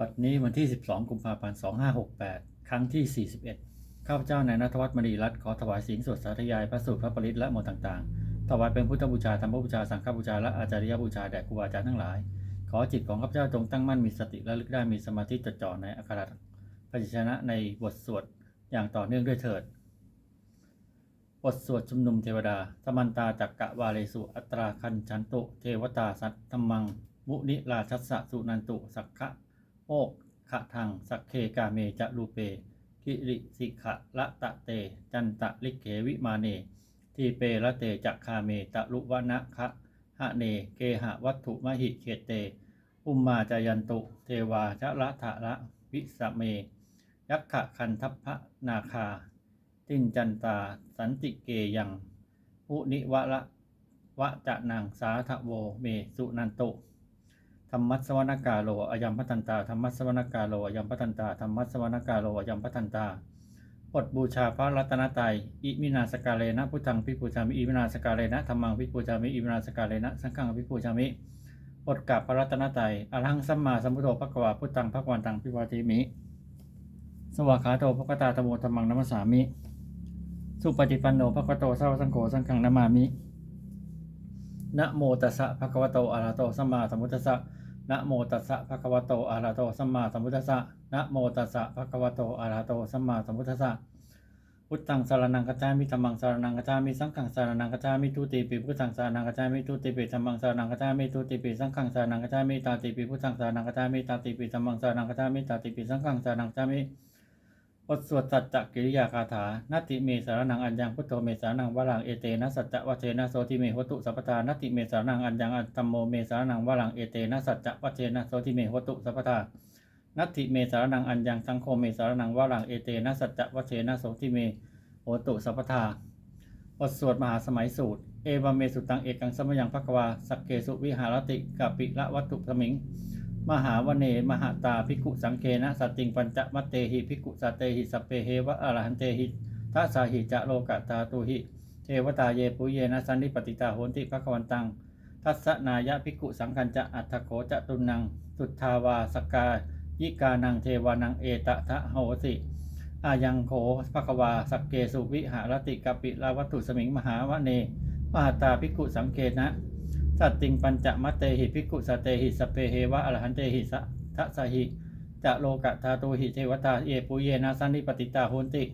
ปัดนี้วันที่ 12 กุมภาพันธ์ 2568 ครั้งที่ 41 ข้าพเจ้านายนัทวัฒน์มณีรัตน์ขอถวายสิ่งสวดสาธยายพระสูตรพระปริตและมนต์ต่างๆ ถวายเป็นพุทธบูชาธรรมบูชา สังฆบูชา และอาจาริยบูชาแด่ครูบาอาจารย์ทั้งหลาย ขอจิตของข้าพเจ้าจงตั้งมั่นมีสติและลึกได้มีสมาธิจดจ่อในอัคระพยัญชนะในบทสวดอย่างต่อเนื่องด้วยเถิด บทสวดชุมนุมเทวดาสมันตาจักกะวาเลสุอัตราคันชันตุ เทวตาสัตธรรมัง มุนิราชัสสะสุนันตุ สักขะ โอกขะทังสักเคกาเมจะรูเปกิริสิขะละตะเต จันตะลิเกวิมาเน ทีเปละเตจักคาเมตะลุวนะคะหะเนเกหะวัตถุมหิเขเต อุมมาจายันตุ เทวาชะละทะละวิสเม ยักขะคันทัพพะนาคา ตินจันตาสันติเกยังอุนิวะละวะจะนังสาทะโวเมสุนันโต ธรรมัสวนกาโลอยัมพัตันตาธรรมัสวนกาโลอยัมพัตันตาธรรมัสวนกาโลอยัมพัตันตาบทบูชาพระรัตนตรัยอิมินาสกาเลนะพุทธังพิปูชามิอิมินาสกาเลนะธรรมังพิปูชามิอิมินาสกาเลนะสังฆังพิปูชามิบทกับพระรัตนตรัยอรหังสัมมาสัมพุทโธพระกวาพุทธังพระกวันตังพิวาติมิ สวากขาโตภควตาธโมธรรมังนัมสสามิ สุปฏิปันโนภควโตสาวสังโฆสังฆังนามามินะโมตัสสะภะคะวะโตอะรหะโตสัมมาสัมพุทธัสสะ นะโมตัสสะภะคะวะโตอะระหะโตสัมมาสัมพุทธัสสะนะโมตัสสะภะคะวะโตอะระหะโตสัมมาสัมพุทธัสสะพุทธังสารนังกัจจามิธัมมังสารนังกัจจามิสังฆังสารนังกัจจามิทุติปิพุทธังสารนังกัจจามิทุติปิธัมมังสารนังกัจจามิทุติปิสังฆังสารนังกัจจามิตาติปิพุทธังสารนังกัจจามิตาติปิธัมมังสารนังกัจจามิตาติปิสังฆังสารนังกัจจามิ บทสวดสัจจกิริยาคาถานาติเมสารนังอัญญังพุทโธเมสารนังวรังเอเตนะสัจจะวะเทนะโสติเมหตุสัพพทานาติเมสารนังอัญญังอัตตมโมเมสารนังวรังเอเตนะสัจจะวะเทนะโสติเมหตุสัพพทานัตถิเมสารนังอัญญังสังโฆเมสารนังวรังเอเตนะสัจจะวะเทนะโสติเมหตุสัพพทาบทสวดมหาสมัยสูตร เอวเมสุตังเอกังสมยังภควาสักเกสุวิหารติกาปิละวัตถุสมิง มหาวเนมหาตาภิกุสังเคนะสัตติงปัญจมัตเตหิภิกุสตเตหิสเพเฮวะอรหันเตหิทัสสาหิจะโลกตาตุหิเทวตาเยปุเยนะสันนิปติตาโหนติภควันตัง ทัสนายะภิกุสังคัญจะอัตถโขจะตุนัง สุทธาวาสกายิกานังเทวานังเอตทะโหสิอายังโขภควาสักเกสุวิหารติกปิลาวัตุสมิงมหาวเน มหาตาภิกุสังเกนะ สัตติงปัญจมัตเตหิภิกขุสเตหิสเปเฮวะอรหันเตหิสะทะสหิจะโลกะธาตุหิเทวตาเอปุเยนะสันนิปติตาโหนติ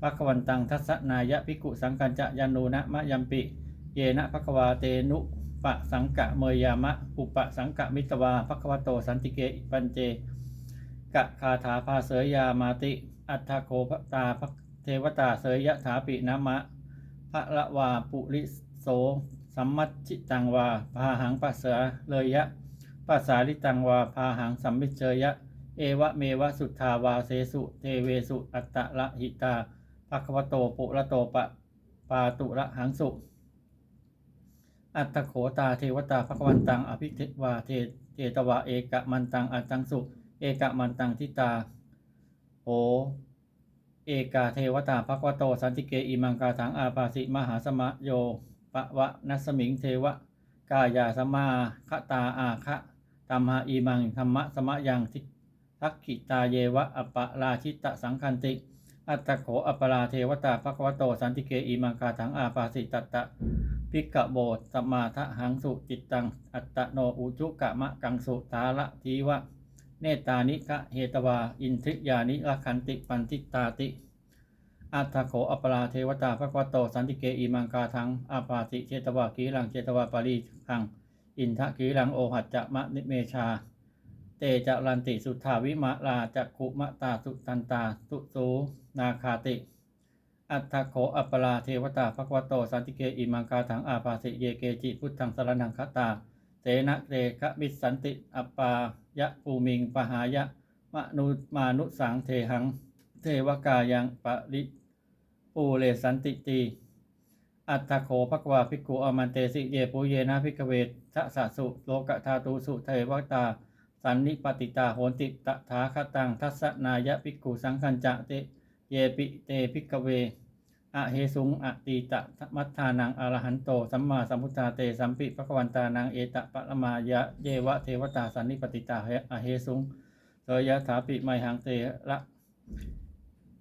ภควันตังทัสสนายะภิกขุสังกัญจะยันโนนะมะยัมปิ เยนะภควาเตนุปะสังกะเมยามะ อุปะสังกะมิตวาภควโตสันติเกปัญเจกะคาถาภาเสยยามาติ อัฏฐโคภตาภเทวตาเสยยะถาปินามะพระละวาปุริโส สัมมัชิตังวาพาหังปัสสะเลยะปัสสาลิตังวาพาหังสัมมิเชยะ เอวะเมวะสุทธาวาเสสุ เทเวสุ อัตตะละหิตาภควโตปุระโตปะปาตุระหังสุ อัตถโขตาเทวตาภควันตัง อภิเทวาเทเจตวาเอกะมันตังอัตตังสุ เอกะมันตังทิตาโหเอกาเทวตาภควโต สันติเกอิมังกาถังอาปาสิมหาสมะโย ปะวะนัสมิงเทวะ กายาสมาคตาอาคะตัมหาอีมังธรรมะสมะยังทิทักขิตาเยวะอปะราชิตะสังคันติ อัตตโขอปราเทวตาภควโตสันติเกอิมังกาถังอาปาสิตตตะพิกะโบสมาทะหังสุจิตตัง อัตโนอุจุกะมะกังสุทาละทีวะ เนตานิคะเหตวา อินทริยานิละคันติปันติตาติ อัตถโขอัปราเทวตาภควโต สันติเกอิมังกาทังอาปาติเจตวากีรังเจตวาปารีคัง อินทะกีรังโอหัจจะมะนิเมชา เตจะรันติสุทธาวิมะลาจักขุมะตาสุตันตาสุสูนาคาติ อัตถโขอัปราเทวตาภควโต สันติเกอิมังกาทังอาปาติเยเกจิพุทธังสรนังคตาเตนะเตคะมิสันติอปปายะปูมิงปหายะมนุมานุสังเทหัง เทวกายังปริ ปูเลสันติตีอัตถโขภควาภิกขุอมันเตสิเยปุเยนะภิกขเวทะสะสุโลกธาตุสุเทวตา สันนิปติตาโหติตถาคตังทัสสนายะภิกขุสังคัญจะเตเยปิเตภิกขเวอะเฮสุงอะตีตะมัทธานังอรหันโตสัมมาสัมพุทธาเตสัมปิภควันตานังเอตะปะละมายะเยวะเทวตาสันนิปติตาอะเฮสุงเสยะถาปิไมหังเตระ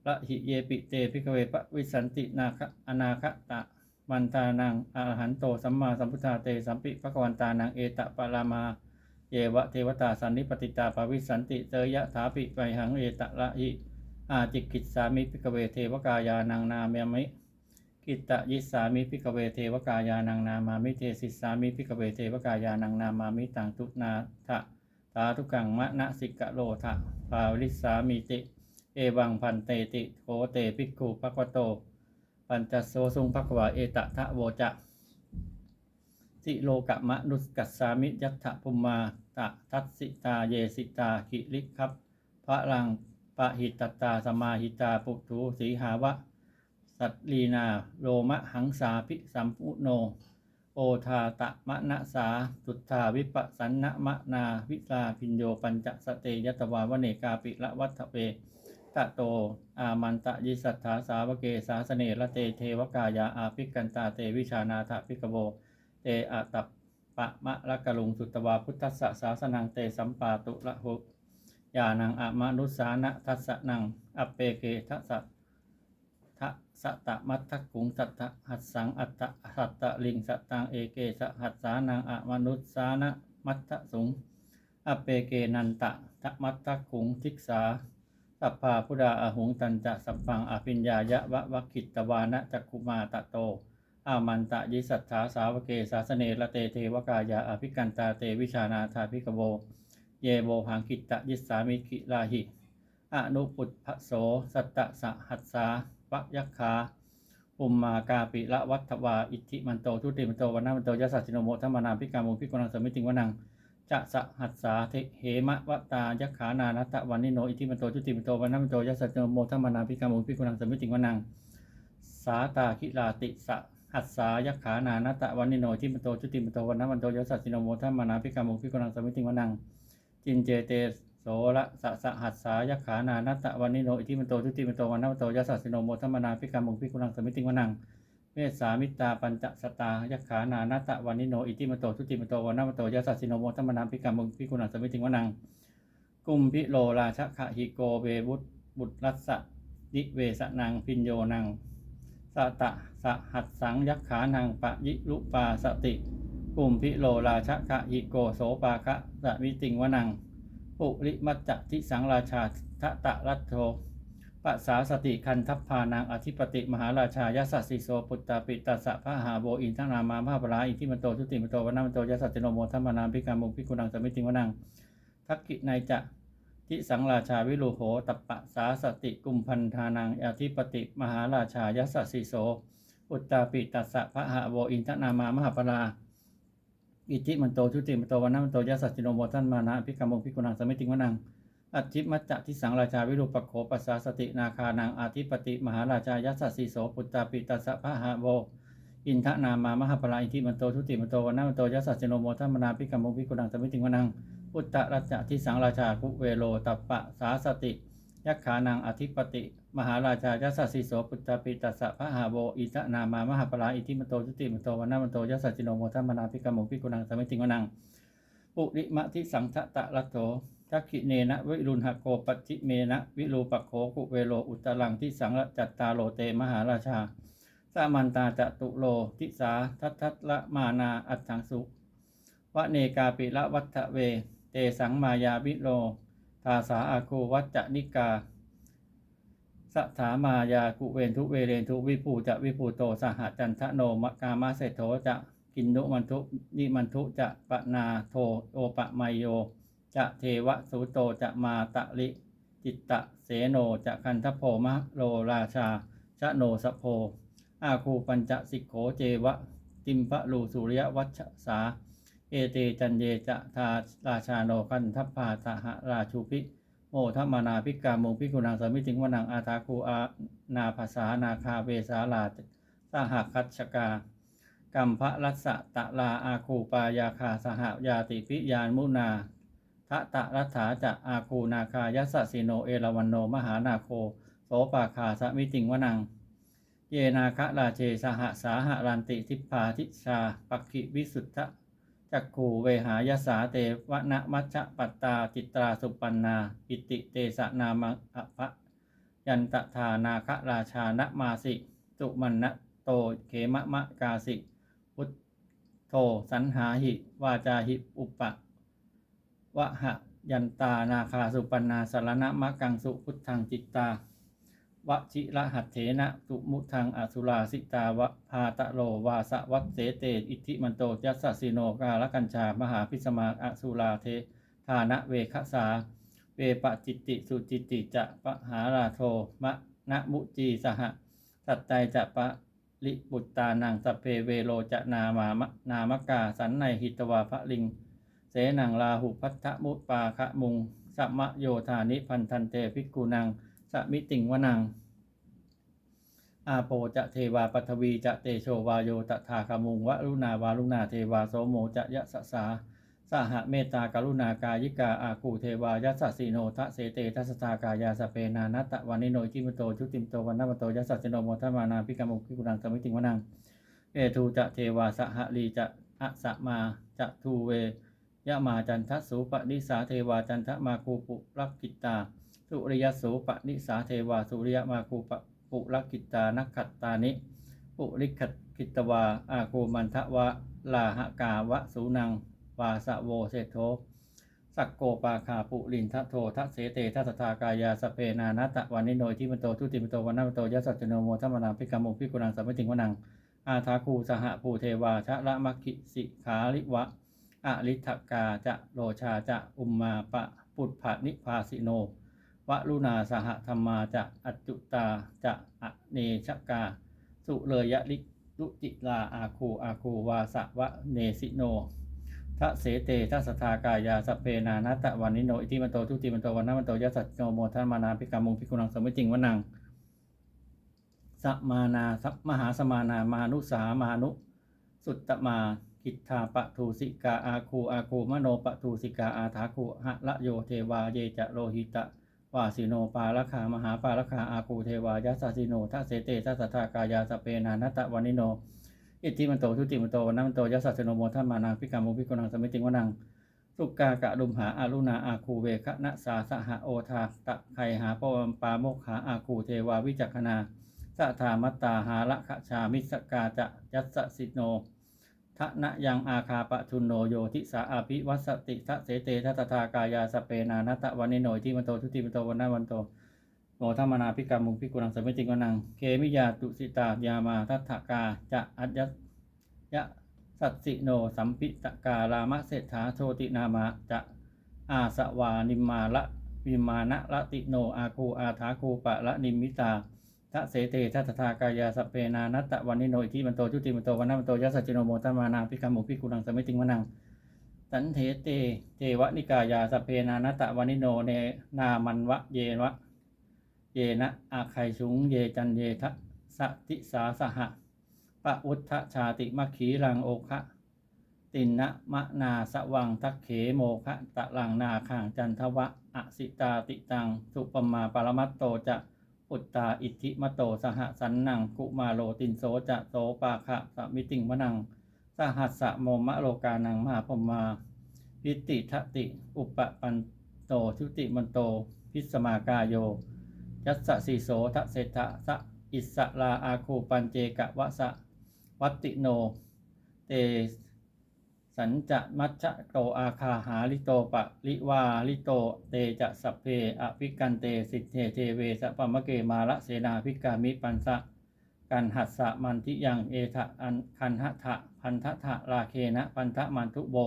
ละหิเยปิเตพิกเวปะวิสันตินาคะอนาคตะมันตานังอรหันโตสัมมาสัมพุทธาเตสัมปิภควันตานังเอตะปะรามาเยวะเทวตาสันนิปติตาปวิสันติเตยะถาปิไมหังเอตะละหิอาจิกิจสามิพิกเวเทวกายานังนาเมยมิกิตตยิสามิพิกเวเทวกายานังนามามิเทสิสามิพิกเวเทวกายานังนามามิตังทุนาทะตาทุกังมะนะสิกะโลทะปาวิสามิติ เอวังพันเตติโคเตภิกขุภควโต ปัญจโสสุงภควาเอตทะโวจะสิโลกะมะนุสกัสสามิยัตถภุมมาตะทัสสิตาเยสิตากิริครับพระลังปะหิตตตาสมาหิตาปุถุสีหาวะ สัตลีนาโลมะหังสาพิสัมปุโน โอทาตะมะนะสาสุทธาวิปสันนะมะนาวิลาพิญโยปัญจสเตยตวาวเนกาปิละวัฏเว ตะโต อามันตะยิสัทธาสาวเกสาสเนละเตเทวกายาอาภิกันตาเตวิชานาถพิกโวเตอะตัปปะมะละกะลุงสุตวาพุทธัสสะสาสนังเตสัมปาตุละหุยานังอะมนุสานะทัสสะนังอเปเกทัสสะทะสะตะมัทธกุงสัตตะหัสสังอัตตะสัตตะลิงสัตตังเอเกสะหัสสานังอะมนุษสานะมัทธสุงอเปเกนันตะทะมัทธกุงทิกสา สัพพาพุดาอหุงตันจะสัพพังอภิญญายะวะวะคิตวานะจักคุมาตะโต อามันตะยิสัทธาสาวเกสาสเนละเตเทวกายาอภิกันตาเตวิชานาธาภิกโว เยโวหังคิตตะยิสามิคิลาหิอนุปุตพโสสัตตะสหัสสาวะยักขาอุมมากาปิละวัฏวาอิทธิมันโตทุติมันโตวันนามันโตยัสสะสิโนโมทัมมานาพิกามุพิกุณังสมิติงวนัง จะสหัสสาเทเหมะวะตายักขานานัตตะวันนิโนอิทิมันโตทุติมันโตวันนามันโตยัสสะสิโนโมทัมมานาพิกามุพิกุณังสมิติงวนังสาตาคิลาติสหัสสายักขานานัตตะวันนิโนอิทิมันโตทุติมันโตวันนามันโตยัสสะสิโนโมทัมมานาพิกามุพิกุณังสมิติงวนังจินเจเตโสระสะสะหัสสายขานานัตตะวันนิโนอิทิมันโตทุติมันโตวันนัมโตยัสสะสิโนโมทัมมนาพิกามุพิกุลังสมิติวนัง เมสามิตาปัญจสตายักขานานัตะวันนิโน อิทิมโตทุติมโตวันนมโตยัสสิโนโมทัมมนาพิกามุพิกุลังสมิติวนัง กุมพิโลราชขะหิโกเวบุตบุตรัสสะดิเวสนังพิญโยนังสะตะสะหัสสังยักขานังปะยิลุปาสติกุมพิโลราชขะหิโกโสปาคะสะวิติงวนัง ปุริมัจจทิสังราชาทะตะรัตโท ปัสาสติคันทัพพานางอธิปติมหาราชายสัสสิโสปุตตาปิตัสสะพระหาโบอินทั้งนามามหาปราอินทิมันโตทุติมันโตวันนามันโตยสัจจโนโมทัมมานามพิกามุพิกุนังสมิติวนังทักกิในจะทิสังราชาวิโลโหตปะสาสติกุมพันธานังอธิปติมหาราชายสัสสิโสปุตตาปิตัสสะพระหาโบอินทั้งนามามหาปราอิจิมันโตทุติมันโตวันนามันโตยัสสจิโนโมทันมานะพิกามงพิกุนังสมิติงวนัง อัจฉิมัจจะทิสังราชาวิรูปโขปัสสาสตินาคานังอาทิปติมหาราชายัสสีโสปุตตาปิตัสสะพะหะโวอินทนามามหาปราอิทิมันโตทุติมันโตวันนามันโตยัสสะจิโนโมทัมนะพิกามงพิกุนังสมิติงวนังปุตตะรัจจะทิสังราชาคุเวโลตัปปะสาสติยักขานังอธิปติ มหาราชายัสสีโสปุตตาปิตัสสะพะหะโวอิทนามามหาปราอิทิมันโตทุติมันโตวันนามันโตยัสสะจิโนโมทัมนะพิกามงพิกุนังสมิติงวนังปุริมะทิสังทะตะรัตโถ ทักขิเนนะวิรุณหโกปัจิเมนะวิรูปโขกุเวโลอุตตรังทิสังละจัตตาโลเตมหาราชาสามันตาจตุโลทิสาทัตทัตละมานาอัตถังสุวะเนกาปิละวัฏเว เตสังมายาวิโลทาสาอาคูวัจจนิกาสถามายากุเวนทุเวเรนทุวิภูจะวิภูโตสหจันทโนมกามาเศโธจะกินนุมันทุนิมันทุจะปะนาโทโอปะไมโย จะเทวสุโตจะมาตะลิ จิตตะเสโนจะคันทโพมะโลราชาชะโนสโพ อาคูปัญจสิกโขเจวะ ติมพะลูสุริยวัชสา เอเตจันเยจะทาราชาโนคันทัพพาสหราชูพิ โมทัมมานาพิกามุงพิกุนังสมิติงวนังอาตาคูอานาภาษานาคาเวสาลาสหคัตชกากัมพะรัสสะตะลาอาคูปายาคาสหยาติพิยานมุนา ทะตะรัฐาจะอาคูนาคายัสสะสิโนเอราวันโนมหานาโคโสปาคาสมิติงวนัง เยนาคะราเชสหสาหรันติทิพาทิชาปักขิวิสุทธะจักขูเวหายสาเตวนะมัชฌะปัตตาจิตราสุปันนาปิติเตสนามังอภะยันตทานาคะราชานะมาสิสุมันนะโตเขมะมะกาสิพุทโธสันหาหิ วาจาหิ อุปปะ วะหะยันตานาคาสุปันนาสารณะมะกังสุพุทธังจิตตาวชิระหัตเถนะสุมุทังอสุราสิตาวะพาตะโลวาสวัตเสเตอิทธิมันโตยัสสิโนกาลกัญชามหาพิสมาอสุราเทธานะเวคสา เวปจิตติสุจิตติจะปะหาราโทมะนะมุจีสหสัตไตจะปะลิบุตตานังสเพเวโลจะนามามะนามกาสันในหิตวาพระลิง เสนังลาหุพัทธมุตปาคะมุงสัมโยธานิพันธันเตภิกขุนังสมิติงวนัง อาโปจะเทวาปัทวีจะเตโชวาโยตถาคามุงวะรุณาวารุณาเทวาโสโมจะยะสะสาสหเมตตากรุณากายิกาอาคูเทวายัสสสิโนทะเสเตทัสตากายาสเปนานัตตะวันิโนจิมโตชุติมโตวันนมโตยัสสิโนโมทมานาพิกามุพิกุนังสมิติงวนังเอทูจะเทวาสหลีจะอะสะมาจะทูเว ยะมาจันทสุปนิสาเทวาจันทมาคูปุรักกิตตาสุริยสุปนิสาเทวาสุริยมาคูปปุรักกิตตานักขัตตานิ ปุริขัตกิตวา อาคูมันทะวะลาหกาวะสูนังวาสะโวเศโธสักโกปาคาปุลินทะโททะเสเตทัสทากายาสเปนานัตตะวันนิโนยที่มันโตทุติมันโตวันนมันโตยัสสัจโนโมทัมมนาพิกามุพิกุนังสัมมติงวนังอาทาคูสหภูเทวาชะละมัคคิสิขาลิวะ อลิทกาจะโลชาจะอุมมาปะปุถะนิพาสิโนวะลุนาสหธรรมาจะอัจจุตาจะอเนชกา สุเลยะลิลุจิลาอาคูอาคูวาสะวะเนสิโนทะเสเตทัสทากายาสเพนานัตตะวันนิโนอิติมันโตทุติมันโตวันนมันโตยัสสัจโนโมทันมานาพิกามุงพิกุนังสมิจิงวนังสัมมานาสัมมหาสมานามานุสามานุ สุตตมา กิทธาปะทูสิกาอาคูอาคูมโนปะทูสิกาอาถาคูหะละโยเทวาเยจะโลหิตะวาสิโนปาลคามหาปาลคาอาคูเทวายัสสิโนทัเสเตทัสทากายาสเปนานัตตะวันิโน อิทธิมันโตทุติมันโตวันนมันโตยัสสะสโนโมทัมมานาพิกามุพิกนังสมิติงวนังสุกากะดุมหาอารุณาอาคูเวคะนะสาสหโอทาตะไคหาปวมปาโมกขาอาคูเทวาวิจักขณาสะธามตาหาละขะชามิสกาจะยัสสะสิโน ทะนะยังอาคาปะทุนโนโยทิสาอาภิวัสสติทะเสเตทัตถากายาสเปนานัตตะวันนิโนทธิมันโตทุติมันโตวันนวันโตโมทัมมนาพิกามุงพิกุนังสมิติงวนังเคมิยาตุสิตายามาทัตถกาจะอัจยยะสัตสิโนสัมปิตการามะเศรษฐาโชตินามะจะอาสวานิมมาละวิมานะละติโนอาคูอาถาคูปะละนิมิตา ทะเสเตทัตถากายาสเปนานัตตะวันนิโนอิทิมันโตจุติมันโตวันนมันโตยัสจิโนโมทัมานาพิกามุพิกุนังสมิติงวนังสันเทเตเทวนิกายาสเพนานัตตะวานิโนเนนามันวะเยวะ เยนะอาไคชุงเยจันเยทะสติสาสหะปะอุทธชาติมัคขีรังโอคะตินนะมะนาสวังทักเขโมคะตะลังนาขังจันทวะอสิตาติตังสุปมาปรมัตโตจะ อุตตาอิทธิมโตสหสันนังกุมาโลตินโสจะโสปาคะสมิติงวนัง สหัสสะโมมะโลกานังมหาพมมาพิติทติ อุปปันโตชุติมันโต พิสมากาโย ยัสสะสีโสทะเศรษฐะสะอิสสะลาอาคูปัญเจกะวะสะวัตติโน เต สัญจะมัชฌะโตอาคาหาลิโตปะลิวาลิโตเตจะสัพเพอภิกันเตสิทเทเทเวสะปะมะเกมาละเสนาภิกามิปันสะกันหัสสะมันทิยังเอทะอันคันหะทะพันทะทะราเคนะปันทะมันทุโบ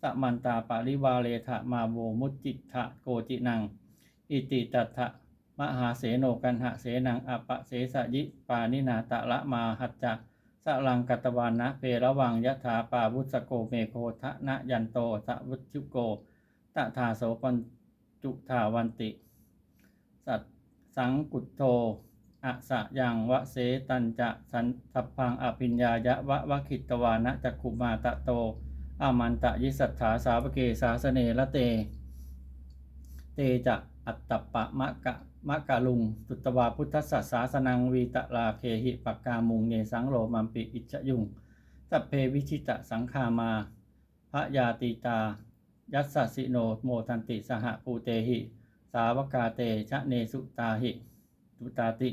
สะมันตาปาริวาเลทะมาโวมุจิทะโกจินัง อิติตัตถะมหาเสโนกันหะเสนังอปะเสสะยิปานินาตะละมาหัจจะ สลังกัตวานะเพระวังยะถาปาวุสโกเมโคทะนะยันโตสะวุชุโกตะทาโสปัญจุทาวันติ สัตสังกุตโทอะสะยังวะเสตันจะสันทัพพังอภิญญายะวะวะขิตวานะจักขุมาตะโตอามันตะยิสัทธาสาวเกสาสเนละเต เตจะอัตตปะมะกะ มะกะลุงสุตตวาพุทธสสาสนังวีตะลาเคหิปักกามุงเนสังโลมัมปิอิจยุงสัพเพวิชิตะสังคามาพระยาติตา ยัสสสิโนโมทันติสหปูเตหิ สาวกาเตชะเนสุตาหิตุตาติ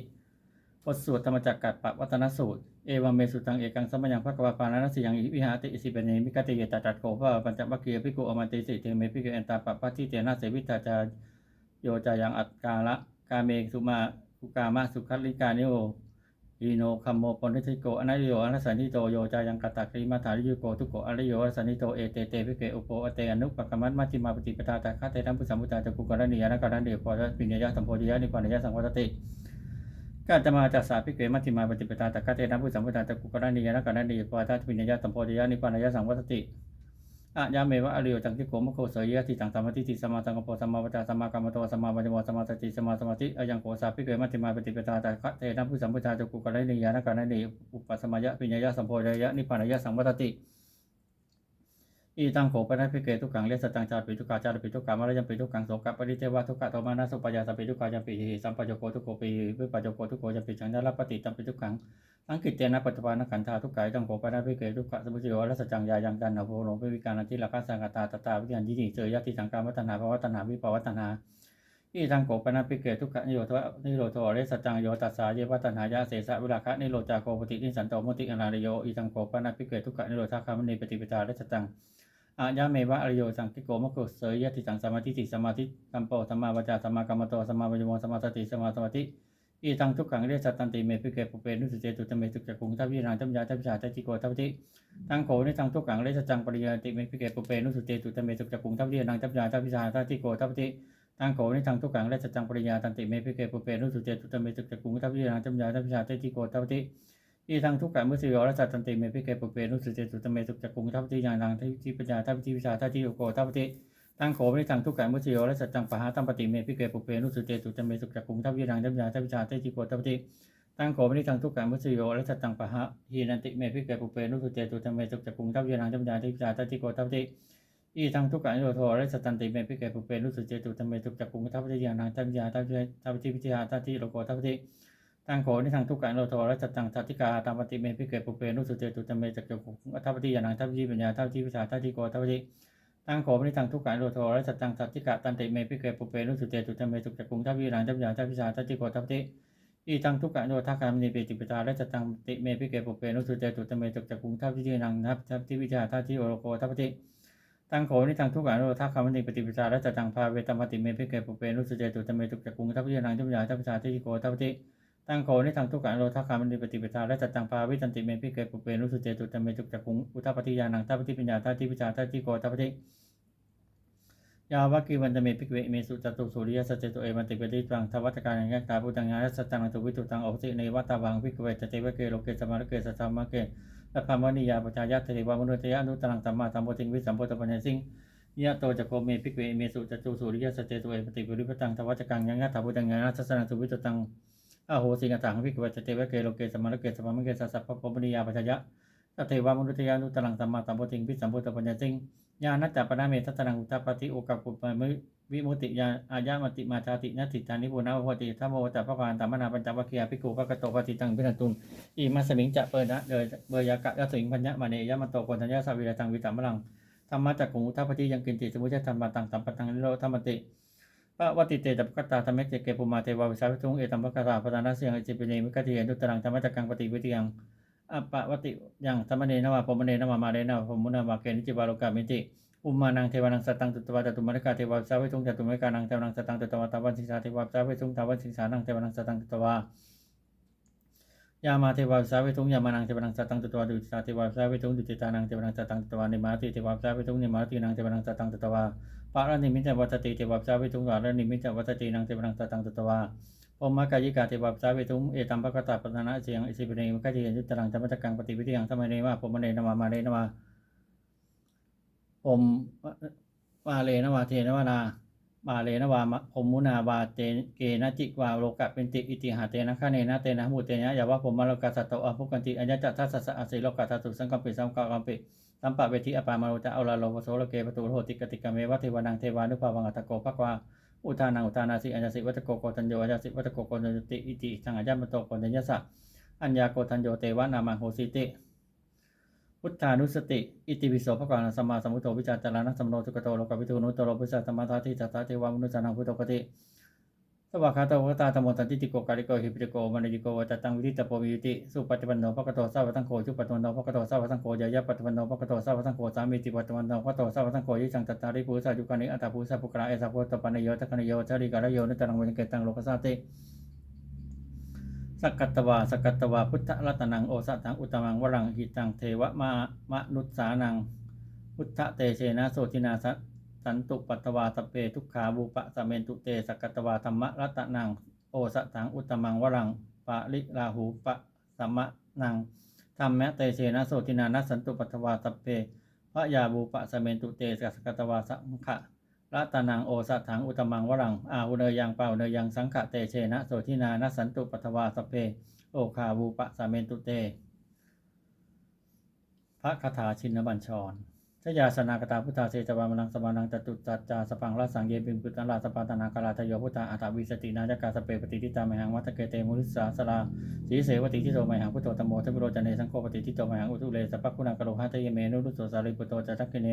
บทสวดธรรมจักกัปปวัตนสูตร เอวัมเมสุตังเอกังสมยังพระกวาปานาสิยังอิวิหาติอิสิเปเนมิกติเยตตัดโกภะปัญจวัคคีย์ภิกุอมันติสิเทเมภิกุเอนตาปะปะทิเตนะเสวิตาจาโยจายังอัตกาละ กาเมสุมาสุกามะสุขัลิกานิโออีโนคัมโมปนิทิโกอนัยโยอนัสสันนิโตโยจายังกตักริมาถาริโยโกทุโกอริโยอนัสสันนิโตเอเตเตภิกอุโปอเตอนุปกรรมัตมัจจิมาปฏิปทาตาคาเตทัมปุสัมพุตตาจักกุกรณียนะการันเดปอตปิญญยะสัมโพธิยะนิพพานยะสังวัตติกาตมาจัสสาภิกเวมัติมาปฏิปทาตะกะเตนะผู้สัมพุทธาตะกุกรณียนะกรณียปวาตาปิญญาสัมโพธิยานิพพานายะสังวัตติ อะยาเมวะอริโยจังคิโกมะโคเสยยะติตังสมาทิฏฐิสมาสังกปสัมมาวจาสมากรรมโตสัมมาวัจโมสมาสติสมาสมาธิอะยังโกสาภิกเวมัติมาปฏิปทาตะกะเตนะผู้สัมพุทธาตะกุกรณียนะกรณีอุปสมายะปิญญาสัมโพธิยะนิพพานายะสังวัตติอีตังโขปนัพิเกทุกขังเลสตังจาปิทุกขาจาปิทุกขามารยังปิทุกขังโสกปริเทวะทุกขโทมานะสุปยาสปิทุกขายัปิหิสัมปโยโกทุกโกปิวิปัจโยโกทุกโกยัปิจังยาลปฏิตัมปิทุกขัง อังกิตเตนะปัจจุบันขันธาทุกขายตังโขปนัพิเกทุกขะสมุทโยและสัจจังยายังกันนโพโลเปวิการันติลาคัสสังกตาตตาวิญญาณยิจิเจยติสังกามวัฒนาภวัฒนาวิปวัฒนาอีทังโขปนัพิเกทุกขนิโรธนิโรธโเลสัจังโยตัสสาเยวัฒนายาเสสะวิราคะนิโรจาโกปฏินิสันโตมุติอนารโยอีทังโขปนัพิเกทุกขนิโรธาคามณีปฏิปทาและสัจังอายะเมวะอริโยสังคิโกมะโกเสยยติสังสมาธิติสมาธิกัมโปสัมมาวจาสัมมากรรมโตสัมมาวิโมสัมมาสติสัมมาสมาธิ อีตังทุกขังเรียสัตตันติเมพิเกปุเปนุสเจตุตเมตุจักกุงทัพพิรังทัพยาทัพยาทัพจิโกทัพติตังโขนิตังทุกขังเรียสัจังปริยติเมพิเกปุเปนุสเจตุตเมตุจักกุงทัพพิรังทัพยาทัพยาทัพจิโกทัพติตังโขนิตังทุกขังเรียสัจังปริยาตันติเมพิเกปุเปนุสเจตุตเมตุจักกุงทัพพิรังทัพยาทัพยาทัพจิโกทัพติอีทางทุกข์มุสิโยและสัตตันติเมพิเกปุเปนุสเจตุตเมตุจักกุงทัพติยานังทัพทิปัญญาทัพทิวิชาทัพทิโกทัพติ ตั้งโขมิทางทุกข์มุสิโยและสัตตังปะหาตัมปติเมพิเกปุเปนุสุเจตุตเมตุจักกุงทัพยานังทัพยาทัพวิชาทัพทิโกทัพติตั้งโขมิทางทุกข์มุสิโยและสัตตังปะหาหีนันติเมพิเกปุเปนุสุเจตุตเมตุจักกุงทัพยานังทัพยาทัพวิชาทัพทิโกทัพติอีทางทุกข์โยโทและสัตตันติเมพิเกปุเปนุสุเจตุตเมตุจักกุงทัพยานังทัพยาทัพทัพทิวิชาทัพทิโลโกทัพติตั้งโขนิทางทุกขังโลโทและจัตตังทัตติกาตามปฏิเมพิเกปุเปนุสุเจตุตเมจักจกุอัพติยานังทัพพิปัญญาทัพพิวิชาทัพพิโกทัพพิ ตังโขนิทางทุกขังโลโทและจัตตังทัตติกาตันติเมพิเกปุเปนุสุเจตุตเมจักจกุทัพพิรังทัพยาทัพพิชาทัพพิโกทัพพิอีตังทุกขังโลทักขามนิเปติปิตาและจัตังติเมพิเกปุเปนุสุเจตุตเมจักจกุทัพพินังทัพทัพพิวิชาทัพพิโอโลโกทัพพิตังโขนิทางทุกขังโลทักขามนิปติปิตาและจัตังภาเวตมติเมพิเกปุเปนุสุเจตุตเมจักจกุทัพพินังทัพยาทัพพิชาทัพพิโกทัพพิ ตั้งโขนิทางทุกขังโลทักขามันดีปฏิปทาและจัตตังภาวิตันติเมพิเกปุเปนุสุเจตุตเมจุกจักกุงอุทัปฏิยานังทัพพิปัญญาทัพพิวิชาทัพพิโกทัพพิยาวากีวันตเมพิกเวเมสุจตุสุริยสัจเจตุเอมันติเปติตังทวัตการยังยักตาพุตังญาณสัจตังตุวิตุตังอภิในวัตตาวังพิกเวจเจวเกโลเกสมารเกสัจธรรมะเกสัพพามณียาปัจจาเทวามนุษยานุตรังสัมมาสัมโพธิวิสัมโพธปัญญสิงยะโตจักโกเมพิกเวเมสุจตุสุริยสัจเจตุเอมันติเปริปตังทวัตการยังยักตาพุตังญาณสัจตังตุวิตุตัง อโหสิกตังวิกวัจเตวะเกโลเกสมารเกสมามเกสัสสะปปปนิยาปัจจยะสัตเทวามนุษยานุตลังสัมมาสัมพุทิงพิสัมพุทธปัญญาสิงญาณัจจปนาเมทัตตังอุตปฏิโอกัปปุปมิวิมุติยาอายามติมาชาตินัตติตานิปุณาภวติธรรมโมจัปปะการตามนาปัญจวัคคียภิกขุปะกะโตปฏิตังพินันตุงอิมัสมิงจะเปิดนะเดยเบยากะยะสิงพัญญะมาเนยมโตโกนัญญาสวิรตังวิตัมมลังธรรมะจักขุอุทปฏิยังกินติสมุทธรรมตังสัมปตังนิโรธรรมติ พระวติเตจัปกตาธรรมเจเกปุมาเทวาวิสาวิทุงเอตัมปกตาปตานาเสียงอิจิปิเนมิกติเยนุตรังธรรมจักกังปฏิวิติยังอปะวติยังธรรมเนนวะปมเนนวะมาเนนวะปมุนวะเกนิจิบาโลกามิติอุมานังเทวานังสตังตุตวะจตุมริกาเทวาวิสาวิทุงจตุมริกานังเทวานังสตังตุตวะตาวันสิสาเทวาวิสาวิทุงตาวันสิสานังเทวานังสตังตุตวะ ยามาเทวาสาวิทุงยามานังเทวานังสตังตตวะดุจิตาเทวาสาวิทุงดุจิตานังเทวานังสตังตตวะนิมาติเทวาสาวิทุงนิมาตินังเทวานังสตังตตวะปารานิมิตวัตติเทวัปสาวิทุงวารานิมิตวัตตินังเทวนังตตังตตวาปมมากายิกาเทวัปสาวิทุงเอตัมปะกตาปตนะเสียงอิสิปิเนมกะจิยุตรังธรรมจักกังปฏิวิทยังธรรมเนวะปมเนนวามาเรนวาปมวาเลนวาเทนวานา มาเลนวาปมมุนาวาเตเกนจิกวาโลกะเป็นติอิติหาเตนะคะเนนะเตนะมุเตนะยาวะปมมะโลกะสัตโตอภุกันติอัญญจัตทัสสะอสิโลกะทัสสุสังกัมปิสังกัมปิสัมปะเวทีอปามาโรจะเอาลาโลภโสโลเกปตุโหติกติกเมวะเทวานังเทวานุภาวังอัตโกภควาอุทานังอุทานาสิอัญญสิวัตโกโกตัญโยอัญญสิวัตโกโกตัญโยติอิติสังอัญญมโตโกตัญญสะอัญญาโกตัญโยเตวะนามังโหสิติ พุทธานุสติ อิติปิโสภะคะวะสัมมาสัมพุทโธวิจารจาระนัสัมโนสุกโตโลกวิทูนุตโตโลพุทธะสัมมาทัฏฐิจัตตาเทวามนุษย์สังพุทโธปฏิสวากขาโตภะตาธรรมตันติติโกกาลิโกหิปิโกมันติโกวัตตังวิธิตโปวิยุติสุปฏิปันโนภะคะโตสาวะสังโฆจุปฏิปันโนภะคะโตสาวะสังโฆยายะปฏิปันโนภะคะโตสาวะสังโฆสามีติปฏิปันโนภะคะโตสาวะสังโฆยิจังตัตตาริปุสาจุกานิอัตตาปุสาภุกระเอสะโพตปันโยตะกันโยจาริกาลโยนิตรังวิเกตังโลกสาติ สักกัตตวาสักกัตตวาพุทธรัตนังโอสถังอุตมังวรังหิตังเทวมามนุษสานัง พุทธเตเชนะโสตินาสัสันตุปัตตวาสเปทุกขาบูปะสเมนตุเตสักกัตตวาธรรมรัตนังโอสถังอุตมังวรังปะลิราหูปะสมะนังธรรมะเตเชนะโสตินานัสสันตุปัตตวาสเปพระยาบูปะสเมนตุเตสักกัตตวาสังขะ รัตนังโอสัถังอุตมังวรังอาหุเนยังเป่าเนยังสังขะเตเชนะโสทินานัสันตุปัทวาสเพ โอคาบูปะสาเมนตุเต พระคาถาชินบัญชรชยาสนากตาพุทธาเสจวามนังสมานังจตุจัจจาสปังราสังเยปิงพุทธราสปาตนากาลาทโยพุทธาอัตถวิสตินาจกาสเปปฏิทิตามหังวัตเกเตมุริสาสลาสีเสวติทิโตมหังพุทโธตโมทวิโรจเนสังโฆปฏิทิโตมหังอุตุเลสปักคุณากโลหะเตยเมนุรุตโสสาริปุตโตจัตตกิเน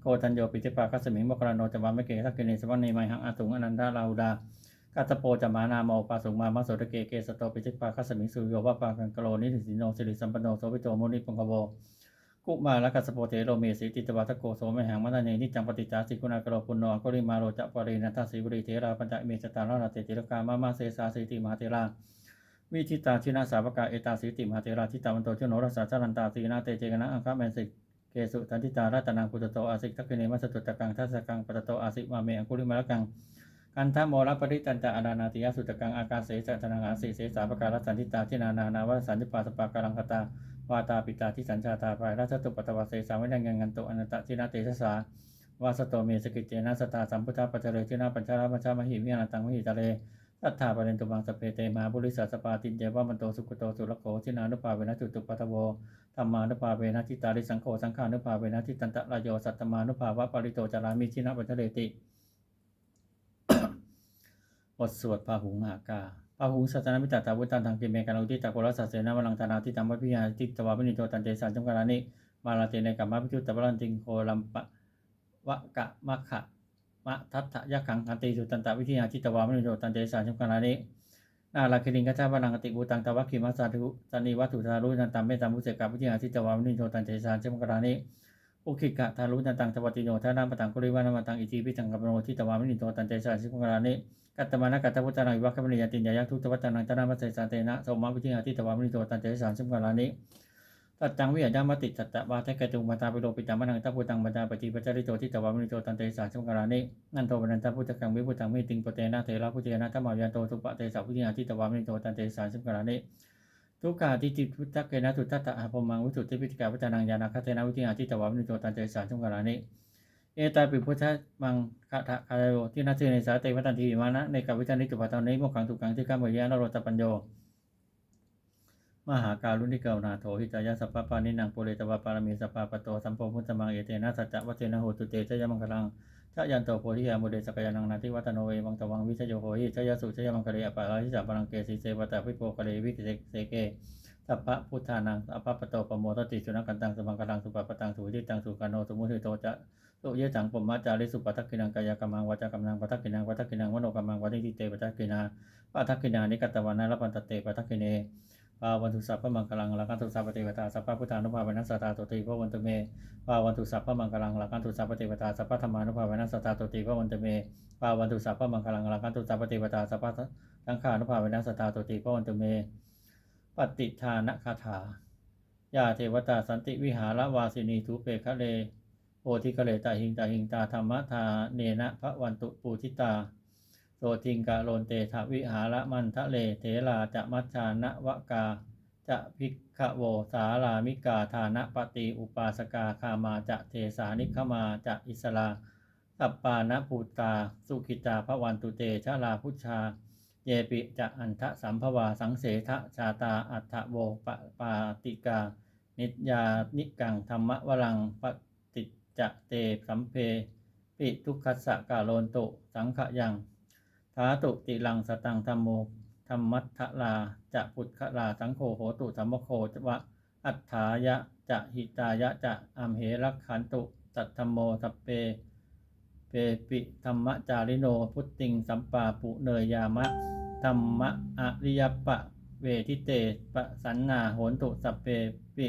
โกตัญโยปิติปาคัสมิงมกรโนจวามะเกทักเกเนสวันเนมัยหังอาตุงอนันดาลาอุดากัตโปจมานาโมปาสุงมามัสโสตะเกเกสโตปิติปาคัสมิงสุโยวะปากังกโลนิสิสิโนสิริสัมปันโนโสวิโตโมนิปังกโวกุมาลกัสโปเทโลเมสิติตวาทโกโสมหังมัตเนนิจังปฏิจาสิกุณากโลปุณโนกริมาโรจะปรินันทสิบุริเทราปัญจเมจตาราเตติรกามามาเสสาสิติมาเทราวิทิตาชินาสาวกาเอตาสิติมาเทราทิตาวันโตชโนรสาจารันตาสีนาเตเจกนะอังคะแมนสิ เกสุทันติตารัตนังปุตโตอาสิทักขิเนมัสตุตกังทัสกังปตโตอาสิมาเมอังคุลิมาลกังกันทโมรปริตันตาอนานาติยสุตกังอากาเสสะตนังอาสิเสสาปการสันติตาทินานานาวสันติปาสปาการังคตาวาตาปิตาทิสัญชาตาภายราชตุปตวเสสาวินังงันโตอนันตทินาเตชะสาวาสโตเมสกิเจนะสตาสัมพุทธปัจเจเรทินาปัญชาราปัญชามหิมิอนันตังมหิตะเลตัทธาปเรนตุบังสเพเตมาบุริสัสปาตินเจวะมันโตสุขโตสุรโขทินานุปาเวนะจุตุปัตโวธรรมานุภาเวนะทิตาริสังโฆสังขานุภาเวนะทิตันตะรายโยสัตตมานุภาวะปริโตจารามิชินะปัจเจเรติบทสวดพาหุงหากาพาหุงสัตนามิตาตาวุตันทางกิเมกันอุทิตาโกรสัสเสนาวัลังตานาทิตัมวะพิยาทิตวาปินิโตตันเตสันจงการานิมาลาเตเนกัมมะพิจุตตะบรันติงโคลัมปะวะกะมะขะมะทัตถะยะขังคันติสุตันตะวิทยาทิตวาปินิโตตันเตสันจงการานิ นาลาคิริงกัจจาบานังกติกูตังตวัคคิมัสสาธุสันนิวัตถุทารุนันตัมเมตตมมุเสกาพุทธิอาทิตวามินิโตตันเจสานเชมกรานิอุคิกะทารุนันตังตวัติโนทานังปตังกุริวานัมตังอิทิพิจังกัปโนทิตวามินิโตตันเจสานเชมกรานิกัตตมานะกัตตพุทธานังวิวัคคมณียตินยายักทุตวัตตังตนามัสเสสานเตนะสมมาพุทธิอาทิตวามินิโตตันเจสานเชมกรานิ ตัดจังวิยดามติจัตตะวาเทกตุงมาตาปิโลปิตามันังตะพุตังบันดาปฏิปัจจริโตทิตวามิโตตันเตสานเจมกรานินันโตบันันตพุทธกังวิพุตังมิติงปเตนะเทระพุทเทนะธรรมายันโตทุปะเตสาพุทธิอาทิตวามิโตตันเตสานเจมกรานิทุกขาทิจิพุทธเกนะตุตตะอาภมังวิสุทธิพิจิกาพุทธนังยานาคเทนะวิทิอาทิตวามิโตตันเจสานจุงกรานิเอตาปิพุทธมังคาถะคาโยที่นาเทในสาเตวัตันทีมานะในกับวิจานิตุปัตตานิโมขังทุกังที่ข้ามวิยานโรตปัญโย มหาการุณิเกาวนาโถหิตายาสัพพปานินังปุเรตวาปารมีสัพพปโตสัมโพพุทธมังเอเตนะสัจจะวัเทนะโหตุเตชยมังคลังชยันโตโพธิยามุเดสกยานังนาทิวัตโนเววังตวังวิชโยโหหิชยสุชยมังคเรอปาราหิสัพพลังเกสีเสวตาภิโปคะเรวิกิเสเกสัพพะพุทธานังอภปโตปโมทติสุนักันตังสมังกลังสุปปตังสุวิจิตังสุกานโนสมุทิโตจะสุเยจังปมมาจาริสุปัทกินังกายกรรมังวาจากรรมังปัทกินังปัทกินังวโนกรรมังวัติติเตปัทกินาปัทกินานิกัตตวานาลปันตเตปัทกิเน ปาวันตุสัพพมังกลังลักันตุสัพพเทวตาสัพพพุทธานุภาเวนัสสตาตุติพระวันตุเมปาวันตุสัพพมังกลังลักันตุสัพพเทวตาสัพพธรรมานุภาเวนัสสตาตุติพระวันตุเมปาวันตุสัพพมังกลังลักันตุสัพพเทวตาสัพพสังขานุภาเวนัสสตาตุติพระวันตุเม ปฏิทานคาถายาเทวตาสันติวิหารวาสินีทุเปคะเลโอทิคะเลตาหิงตาหิงตาธรรมทาเนนะพระวันตุปูทิตา โสทิงกาโลนเตทวิหารมันทะเลเถราจะมัชชานะวกา จะภิกขโวสารามิกาทานะปฏิอุปาสกาคามาจะเทสานิคมาจะอิสลาสัปปานะปูตา สุขิตาพระวันตุเตชะลาพุชา เยปิจะอันทะสัมภวาสังเสทะชาตาอัฏฐโวปะปาติกา นิยานิกังธรรมวรังปฏิจจะเตสัมเพ ปิทุกขัสสะกาโลนตุสังขยังาตุติลังสตังธรรมโมธรรมัทธลาจะพุทธลาสังโฆโหตุธรรมโคจวะอัฏฐายะจะหิตายะจะอัมเหรักขันตุตัตธรรมโมสัพเป เปปิธรรมจาริโนพุทติงสัมปาปุเนยยามะธรรมะอริยปะเวทิเตปะสันนาโหนตุสัพเปปิ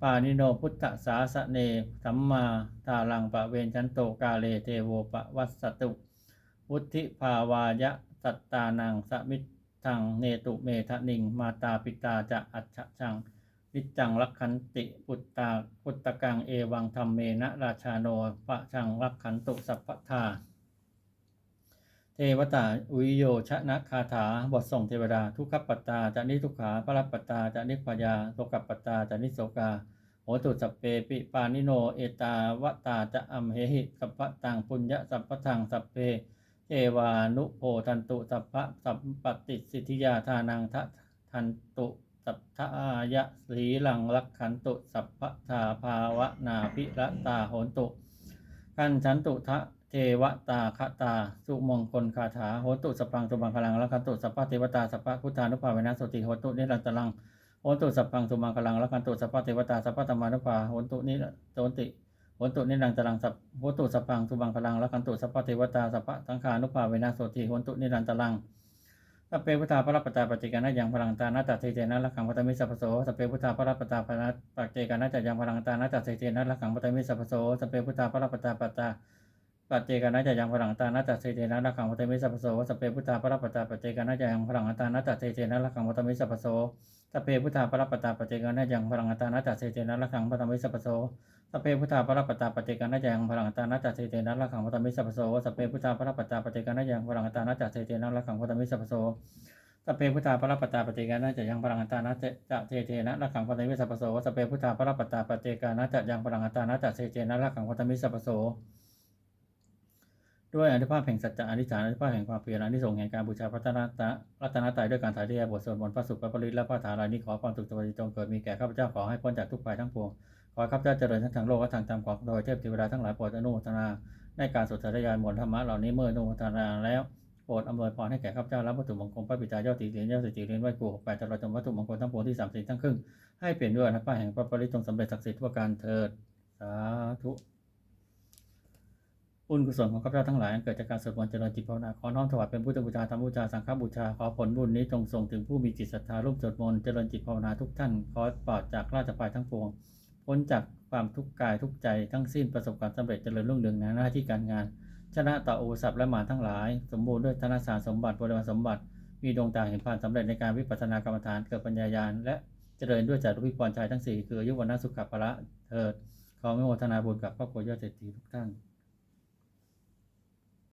ปานิโนพุทธสาสเนสัมมาทาลังปะเวนชันโตกาเลเทโวปะวัสสตุ วุธิภาวายะสัตตานังสมิทังเนตุเมทะนิง มาตาปิตาจะอัจฉชังนิจังรักขันติปุตตาปุตตะกังเอวังธรรมเมนะราชาโนปะชังรักขันตุสัพพทาเทวตาอุยโยชนะคาถาบทส่งเทวดา ทุกขปตาจะนิทุกขาพระปตาจะนิพยาโสกปตาจะนิโสกาโหตุสัพเปปิปานิโน เอตาวตาจะอัมเหหิสัพพตังปุญญสัพพทังสัพเพ เอวานุโพทันตุสัพพะสัพปติสิทธิยาทานังทะทันตุสัพทายะสีลังรักขันตุสัพพะทาภาวะนาภิรตาโหนตุกันฉันตุทะเทวตาคตา สุมงคลคาถาโหตุสพพังตุบังคลังรักขันตุสัพพะเทวตาสัพพะพุทธานุภาเวนะสติโหตุนิรันตลังโหตุสัพพังตุบังคลังรักขันตุสัพพะเทวตาสัพพะธรรมานุภาโหตุนิโตติ โหตุนิรังตรังสัพโหตุสัพพังสุบังพลังละคันตุสัพพเทวตาสัพพะสังขานุภาเวนะโสติโหตุนิรันตรังสัพเพพุทธาพระปตาปฏิกานะยังพลังตานาตเทเจนะละขังพัตมิสัพโสสัพเพพุทธาพระปตาปนะปัจเจกานะจะยังพลังตานาตเทเจนะละขังพัตมิสัพโสสัพเพพุทธาพระปตาปตาปัจเจกานะจะยังพลังตานาตเทเจนะละขังพัตมิสัพโสสัพเพพุทธาพระปตาปัจเจกานะจะยังพลังตานาตเทเจนะละขังพัตมิสัพโส สเพพุทธาพระปตตาปัจเจกานะยังพลังตานาตเทเจนะละขังพัตมิสัพโสสเพพุทธาพระปตาปฏิกานะยังพลังตานาจัตเสเตนะละขังพัตมิสัพโสสเพพุทธาพระปตาปฏิกานะยังพลังตานาจัตเสเตนะละขังพัตมิสัพโสสเพพุทธาพระปตาปฏิกานะจะยังพลังตานาจัตเสเตนะละขังพัตมิสัพโสสเพพุทธาพระปตาปฏิกานะจะยังพลังตานาจัตเสเตนะละขังพัตมิสัพโส ด้วยอนุภาพแห่งสัจจะอธิษฐานอนุภาพแห่งความเพียรอนิสงส์แห่งการบูชาพระรัตนตะรัตนตรัยด้วยการถ่ายเทบทสวดมนต์พระสุขพระปริตและพระถาลายนี้ขอความสุขสวัสดีจงเกิดมีแก่ข้าพเจ้าขอให้พ้นจากทุกภัยทั้งปวงขอข้าพเจ้าเจริญทั้งทางโลกและทางธรรมขอโดยเทพเทวดาทั้งหลายโปรดอนุโมทนาในการสวดสาธยายมนต์ธรรมะเหล่านี้เมื่ออนุโมทนาแล้วโปรดอำนวยพรให้แก่ข้าพเจ้าและวัตถุมงคลพระปิตายอดตีเรียญยอดสิริเรียญไหวครูหกแปดตลอดจนวัตถุมงคลทั้งปวงที่สามสิบทั้งครึ่งให้เปลี่ยนด้วยอนัตตาแห่งพระปริตจงสำเร็จศักดิ์สิทธิ์ทั่วการเถิดสาธุ บุญกุศลของข้าพเจ้าทั้งหลายเกิดจากการสวดมนต์เจริญจิตภาวนาขอน้อมถวายเป็นพุทธบูชาธรรมบูชาสังฆบูชาขอผลบุญนี้จงส่งถึงผู้มีจิตศรัทธาร่วมสวดมนต์เจริญจิตภาวนาทุกท่านขอปลอดจากราชภัยทั้งปวงพ้นจากความทุกข์กายทุกใจทั้งสิ้นประสบความสำเร็จเจริญรุ่งเรืองในหน้าที่การงาน ชนะต่ออุปสรรคและมารทั้งหลาย สมบูรณ์ด้วยธนสารสมบัติบริวารสมบัติ มีดวงตาเห็นผ่านสำเร็จในการวิปัสสนากรรมฐานเกิดปัญญายาณและเจริญด้วยจารุพิพรชัยทั้งสี่คืออายุวันสุขภาระเถิดขออนุโมทนาบุญกับครอบครัวยอดเศรษฐีทุกท่าน